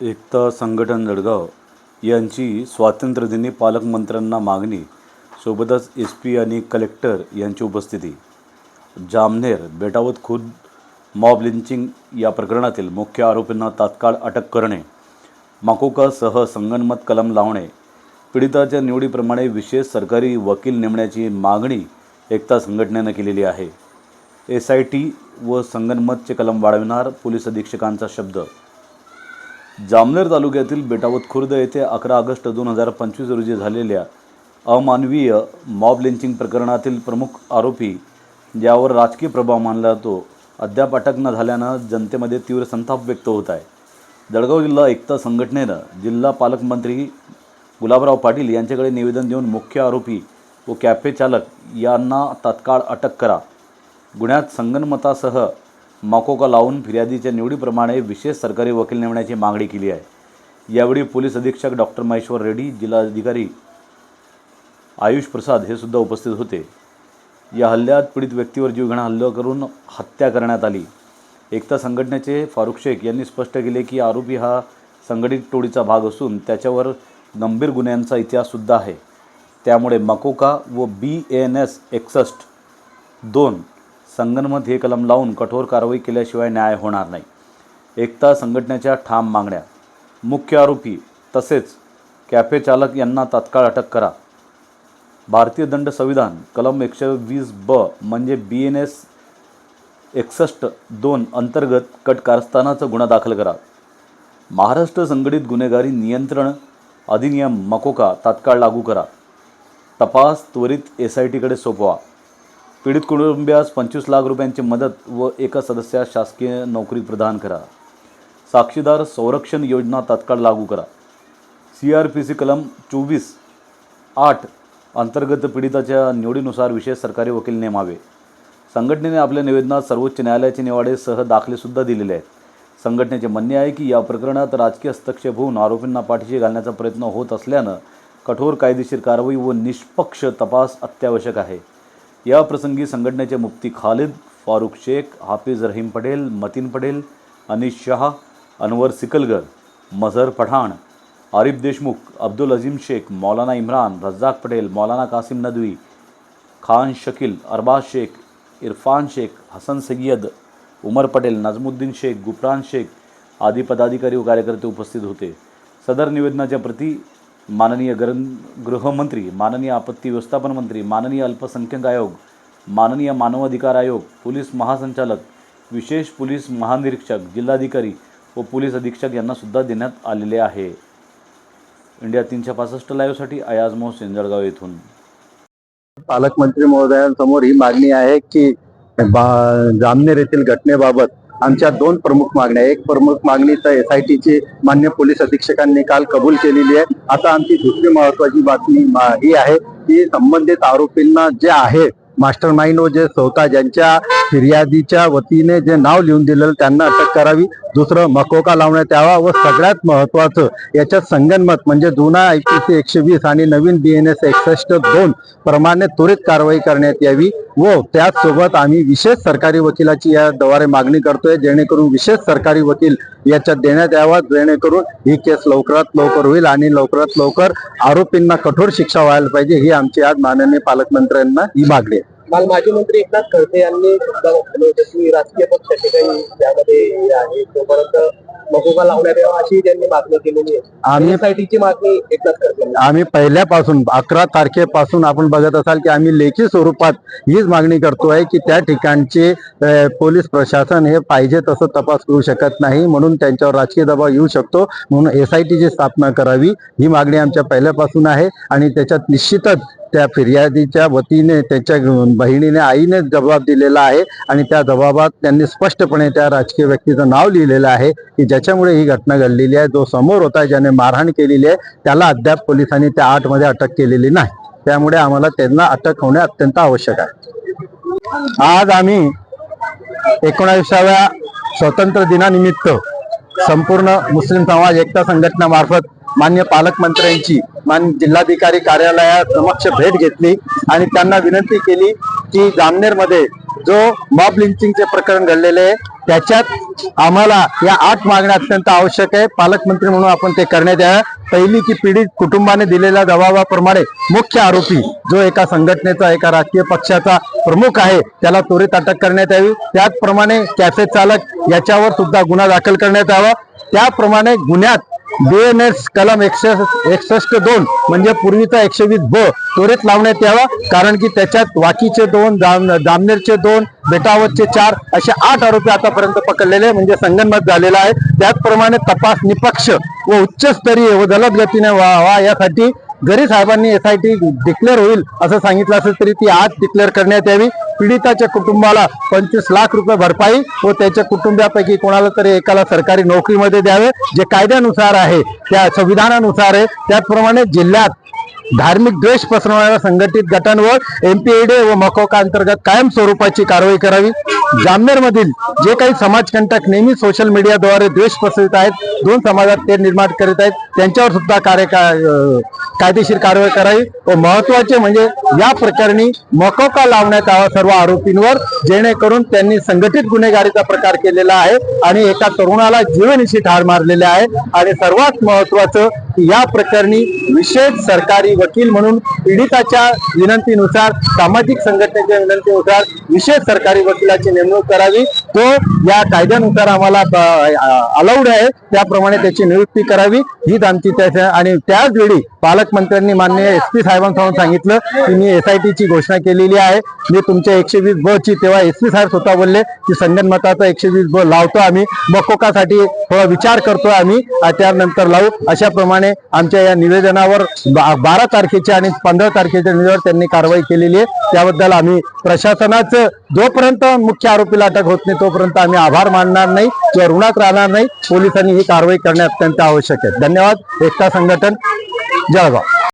एकता संघटन जळगाव यांची स्वातंत्र्यदिनी पालकमंत्र्यांना मागणी सोबतच एस पी आणि कलेक्टर यांची उपस्थिती. जामनेर बेटावत खुद मॉब लिंचिंग या प्रकरणातील मुख्य आरोपींना तात्काळ अटक करणे माकोकासह संगनमत कलम लावणे पीडिताच्या निवडीप्रमाणे विशेष सरकारी वकील नेमण्याची मागणी एकता संघटनेनं केलेली आहे. एस आय टी व संगनमतचे कलम वाढविणार पोलीस अधीक्षकांचा शब्द जामनेर तालुक्यातील बेटावत खुर्द येथे अकरा ऑगस्ट दोन हजार पंचवीस रोजी झालेल्या अमानवीय मॉब लिंचिंग प्रकरणातील प्रमुख आरोपी ज्यावर राजकीय प्रभाव मानला जातो. अद्याप अटक न झाल्यानं जनतेमध्ये तीव्र संताप व्यक्त होत आहे. जळगाव जिल्हा एकता संघटनेनं जिल्हा पालकमंत्री गुलाबराव पाटील यांच्याकडे निवेदन देऊन मुख्य आरोपी व कॅफे चालक यांना तात्काळ अटक करा. गुन्ह्यात संगनमतासह माकोका लावून फिर्यादीच्या निवडीप्रमाणे विशेष सरकारी वकील नेमण्याची मागणी केली आहे. यावेळी पोलीस अधीक्षक डॉक्टर महेश्वर रेड्डी जिल्हाधिकारी आयुष प्रसाद हे सुद्धा उपस्थित होते. या हल्ल्यात पीडित व्यक्तीवर जीवघेणा हल्ला करून हत्या करण्यात आली. एकता संघटनेचे फारुख शेख यांनी स्पष्ट केले की आरोपी हा संघटित टोळीचा भाग असून त्याच्यावर गंभीर गुन्ह्यांचा इतिहाससुद्धा आहे. त्यामुळे मकोका व बी एन एस एकसष्ट दोन संगनमत हे कलम लावून कठोर कारवाई केल्याशिवाय न्याय होणार नाही. एकता संघटनेच्या ठाम मागण्या. मुख्य आरोपी तसेच कॅफे चालक यांना तात्काळ अटक करा. भारतीय दंड संविधान कलम एकशे वीस ब म्हणजे बी एन एस एकसष्ट दोन अंतर्गत कट कारस्थानाचा गुन्हा दाखल करा. महाराष्ट्र संघटित गुन्हेगारी नियंत्रण अधिनियम मकोका तात्काळ लागू करा. तपास त्वरित एस आय टीकडे सोपवा. पीडित कुटुंबियास पंचवीस लाख रुपयांची मदत व एका सदस्यास शासकीय नोकरी प्रदान करा. साक्षीदार संरक्षण योजना तात्काळ लागू करा. सी आर पी सी कलम चोवीस आठ अंतर्गत पीडिताच्या निवडीनुसार विशेष सरकारी वकील नेमावे. संघटनेने आपल्या निवेदनात सर्वोच्च न्यायालयाचे निवाडेसह दाखलेसुद्धा दिलेले आहेत. संघटनेचे म्हणणे आहे की या प्रकरणात राजकीय हस्तक्षेप होऊन आरोपींना पाठीशी घालण्याचा प्रयत्न होत असल्यानं कठोर कायदेशीर कारवाई व निष्पक्ष तपास अत्यावश्यक आहे. या प्रसंगी संघटनेचे मुफ्ती खालिद फारुख शेख हाफिज रहीम पटेल मतीन पटेल अनिश शहा अनवर सिकलगर मझहर पठाण आरिफ देशमुख अब्दुल अजीम शेख मौलाना इम्रान रज्जाक पटेल मौलाना कासिम नदवी खान शकील अरबाज शेख इरफान शेख हसन सय्यद उमर पटेल नजमुद्दीन शेख गुफरान शेख आदी पदाधिकारी व कार्यकर्ते उपस्थित होते। सदर निवेदनाच्या प्रती माननीय गरं गृहमंत्री माननीय आपत्ती व्यवस्थापन मंत्री माननीय अल्पसंख्याक आयोग माननीय मानवाधिकार आयोग पोलीस महासंचालक विशेष पोलीस महानिरीक्षक जिल्हाधिकारी व पोलीस अधीक्षक यांना सुद्धा देण्यात आलेले आहे. इंडिया तीनशे पासष्ट लाईव्हसाठी अयाज मोहसेन जळगाव येथून. पालकमंत्री महोदयांसमोर ही मागणी आहे की जामनेर येथील घटनेबाबत आमच्या दोन प्रमुख मागण्या एक प्रमुख मागणी तर एस आय टीची मान्य पोलीस अधीक्षकांनी काल कबूल केलेली आहे. आता आमची दुसरी महत्वाची बातमी ही आहे की संबंधित आरोपींना जे आहे मास्टर माइंड व जे स्वतः ज्यांच्या फिर्यादीच्या वतीने जे नाव लिहून दिलेलं त्यांना अटक करावी. दुसरं मकोका लावण्यात यावा व सगळ्यात महत्वाचं याच्यात संगनमत म्हणजे जुना आय पी सी एकशे वीस आणि नवीन बी एन एस एकसष्ट दोन प्रमाणे त्वरित कारवाई करण्यात यावी व त्याचसोबत आम्ही विशेष सरकारी वकिलाची या द्वारे मागणी करतोय जेणेकरून विशेष सरकारी वकील याच्यात देण्यात यावा जेणेकरून ही केस लवकरात लवकर होईल आणि लवकरात लवकर आरोपींना कठोर शिक्षा व्हायला पाहिजे ही आमची आज माननीय पालकमंत्र्यांना ही मागणी काल माजी मंत्री एकनाथ खडसे यांनी सुद्धा म्हटलं होतं की राजकीय पक्षाचे काही त्यामध्ये हे आहे तोपर्यंत मकोका लावण्यात यावा अशी त्यांनी मागणी केलेली आहे आम्ही एसआयटीची मागणी एकनाथ खडसे. आम्ही पहिल्यापासून अकरा तारखेपासून आपण बघत असाल की आम्ही लेखी स्वरूपात हीच मागणी करतोय की त्या ठिकाणचे पोलीस प्रशासन हे पाहिजे तसं तपास करू शकत नाही म्हणून त्यांच्यावर राजकीय दबाव येऊ शकतो म्हणून एस आय टीची स्थापना करावी ही मागणी आमच्या पहिल्यापासून आहे आणि त्याच्यात निश्चितच त्या फिर्यादीच्या वतीने त्याच्या बहिणीने आईने जबाब दिलेला आहे आणि त्या जबाबात त्यांनी स्पष्टपणे त्या राजकीय व्यक्तीचं नाव लिहिलेलं आहे की ज्याच्यामुळे ही घटना घडलेली आहे जो समोर होता ज्याने मारहाण केलेली आहे त्याला अद्याप पोलिसांनी त्या आठमध्ये अटक केलेली नाही. त्यामुळे आम्हाला त्यांना अटक होणे अत्यंत आवश्यक आहे. आज आम्ही एकोणाविसाव्या स्वातंत्र्य दिनानिमित्त संपूर्ण मुस्लिम समाज एकता संघटनामार्फत मान्य पालकमंत्र्यांची मान जिल्हाधिकारी कार्यालयात समक्ष भेट घेतली आणि त्यांना विनंती केली की जामनेरमध्ये जो मॉब लिंचिंगचे प्रकरण घडलेले आहे त्याच्यात आम्हाला या आठ मागण्या अत्यंत आवश्यक आहे. पालकमंत्री म्हणून आपण ते करण्यात यावं. पहिली की पीडित कुटुंबाने दिलेल्या दबावाप्रमाणे मुख्य आरोपी जो एका संघटनेचा एका राजकीय पक्षाचा प्रमुख आहे त्याला त्वरित अटक करण्यात यावी. त्याचप्रमाणे कॅफे चालक याच्यावर सुद्धा गुन्हा दाखल करण्यात यावा. त्याप्रमाणे गुन्ह्यात बीएनएस कलम एकशे एकसष्ट दोन म्हणजे पूर्वीचा एकशे वीस ब त्वरित लावण्यात यावा कारण की त्याच्यात वाकीचे दोन जाम जामनेरचे दोन बेटावतचे चार असे आठ आरोपी आतापर्यंत पकडलेले म्हणजे संगनमत झालेला आहे. त्याचप्रमाणे तपास निपक्ष व उच्चस्तरीय व जलद गतीने व्हावा यासाठी जरी साहेबांनी एस आय टी डिक्लेअर होईल असं सांगितलं असेल तरी ती आज डिक्लेअर करण्यात यावी. पीडिताच्या कुटुंबाला पंचवीस लाख रुपये भरपाई व त्याच्या कुटुंबियापैकी कोणाला तरी एकाला सरकारी नोकरीमध्ये द्यावे. जे कायद्यानुसार आहे त्या संविधानानुसार आहे. त्याचप्रमाणे जिल्ह्यात धार्मिक द्वेष पसरवणाऱ्या संघटित गटांवर एमपीएडे व मकोका अंतर्गत कायम स्वरूपाची कारवाई करावी. जामनेर मधील जे काही समाजकंटक नेहमी सोशल मीडियाद्वारे द्वेष पसरत आहेत दोन समाजात ते निर्माण करीत आहेत त्यांच्यावर सुद्धा कार्य कायदेशीर कारवाई करावी. व महत्त्वाचे म्हणजे या प्रकरणी मकोका लावण्यात आवा सर्व आरोपींवर जेणेकरून त्यांनी संघटित गुन्हेगारीचा प्रकार केलेला आहे आणि एका तरुणाला जीवनिशी ठार मारलेले आहे. आणि सर्वात महत्वाचं या प्रकरणी विशेष सरकारी वकील म्हणून पीडिताच्या विनंतीनुसार सामाजिक संघटनेच्या विनंतीनुसार विशेष सरकारी वकिलाची नेमणूक करावी तो या कायद्यानुसार आम्हाला अलाउड आहे. त्याप्रमाणे त्याची नियुक्ती करावी. हीच आमची त्याच्या आणि त्याच वेळी पालकमंत्र्यांनी मान्य एस पी साहेबांसमोर सांगितलं की मी एस आय ची घोषणा केलेली आहे. मी तुमच्या एकशे वीस ब ची तेव्हा एस पी साहेब स्वतः बोलले की संगनमताचा एकशे वीस ब लावतो आम्ही. मकोकासाठी थोडा विचार करतो आम्ही. त्यानंतर लावू. अशाप्रमाणे आमच्या या निवेदनावर बा- बारा तारखेच्या आणि पंधरा तारखेच्या निवेदनावर त्यांनी कारवाई केलेली आहे. त्याबद्दल आम्ही प्रशासनाचं जोपर्यंत मुख्य आरोपीला अटक होत नाही तोपर्यंत आम्ही आभार मानणार नाही किंवा ऋणात राहणार नाही. पोलिसांनी ही कारवाई करणे अत्यंत आवश्यक आहे. धन्यवाद. एकता संघटन. जळगाव